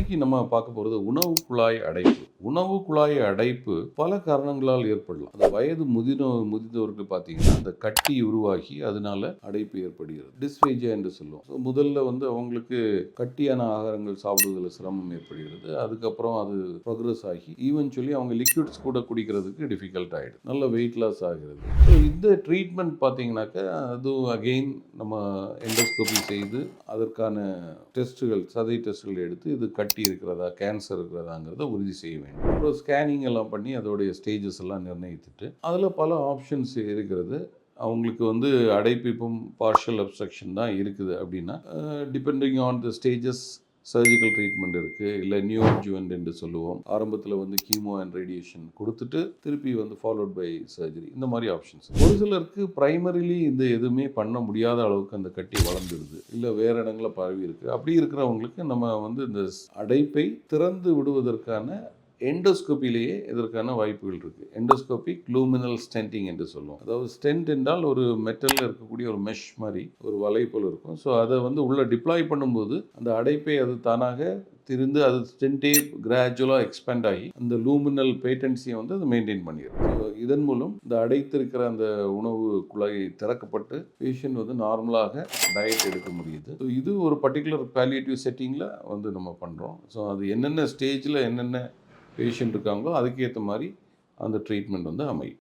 இன்னைக்கு நம்ம பார்க்க போகிறது உணவு குழாய் அடைப்பு. உணவு குழாய் அடைப்பு பல காரணங்களால் ஏற்படலாம். அந்த வயது முதின முதிர்ந்தவருக்கு பார்த்தீங்கன்னா அந்த கட்டி உருவாகி அதனால அடைப்பு ஏற்படுகிறது. டிஸ்பேஜியா என்று சொல்லுவோம். முதல்ல வந்து அவங்களுக்கு கட்டியான ஆகாரங்கள் சாப்பிடுவதில் சிரமம் ஏற்படுகிறது. அதுக்கப்புறம் அது ப்ரோக்ரஸ் ஆகி ஈவென்ச்சுவலி அவங்க லிக்விட்ஸ் கூட குடிக்கிறதுக்கு டிஃபிகல்ட் ஆகிடுது நல்ல வெயிட் லாஸ் ஆகிறது. ஸோ இந்த ட்ரீட்மெண்ட் பார்த்தீங்கன்னாக்கா அதுவும் அகெயின் நம்ம எண்டோஸ்கோபி செய்து அதற்கான டெஸ்ட்டுகள் சதை டெஸ்ட்டுகள் எடுத்து இது கட்டி இருக்கிறதா கேன்சர் இருக்கிறதாங்கிறத உறுதி செய்ய வேண்டும். அப்புறம் ஸ்கேனிங் எல்லாம் பண்ணி அதோடைய ஸ்டேஜஸ் எல்லாம் நிர்ணயித்துட்டு அதில் பல ஆப்ஷன்ஸ் இருக்கிறது. அவங்களுக்கு வந்து அடைப்பிப்பும் பார்ஷியல் அப்ஸ்ட்ரக்ஷன் தான் இருக்குது அப்படின்னா depending on the stages surgical treatment இருக்குது இல்லை நியூ அட்ஜுவன்ட் என்று சொல்லுவோம். ஆரம்பத்தில் வந்து கீமோ அண்ட் ரேடியேஷன் கொடுத்துட்டு திருப்பி வந்து ஃபாலோட் பை சர்ஜரி இந்த மாதிரி ஆப்ஷன்ஸ் ஒரு சிலருக்கு ப்ரைமரிலி இந்த எதுவுமே பண்ண முடியாத அளவுக்கு அந்த கட்டி வளர்ந்துடுது. இல்லை வேறு இடங்களில் பரவி இருக்குது அப்படி இருக்கிறவங்களுக்கு நம்ம வந்து இந்த அடைப்பை திறந்து விடுவதற்கான எண்டோஸ்கோப்பிலேயே இதற்கான வாய்ப்புகள் இருக்குது எண்டோஸ்கோப்பி க்ளூமினல் ஸ்டென்டிங் என்று சொல்லுவோம். அதாவது ஸ்டென்ட் என்றால் ஒரு மெட்டலில் இருக்கக்கூடிய ஒரு மெஷ் மாதிரி ஒரு வலை போல் இருக்கும். ஸோ அதை வந்து உள்ளே டிப்ளாய் பண்ணும்போது அந்த அடைப்பை அது தானாக திருந்து அது ஸ்டென்டே கிராஜுவலாக எக்ஸ்பேண்ட் ஆகி அந்த லூமினல் பேட்டன்சியை வந்து அது மெயின்டைன் பண்ணிடுது ஸோ இதன் மூலம் இந்த அடைத்திருக்கிற அந்த உணவு குழாய் திறக்கப்பட்டு பேஷண்ட் வந்து நார்மலாக டயட் எடுக்க முடியுது. ஸோ இது ஒரு பர்டிகுலர் பேலியேட்டிவ் செட்டிங்கில் வந்து நம்ம பண்ணுறோம் ஸோ அது என்னென்ன ஸ்டேஜில் என்னென்ன பேஷண்ட் இருக்காங்களோ அதுக்கேற்ற மாதிரி அந்த ட்ரீட்மெண்ட் வந்து அமையும்.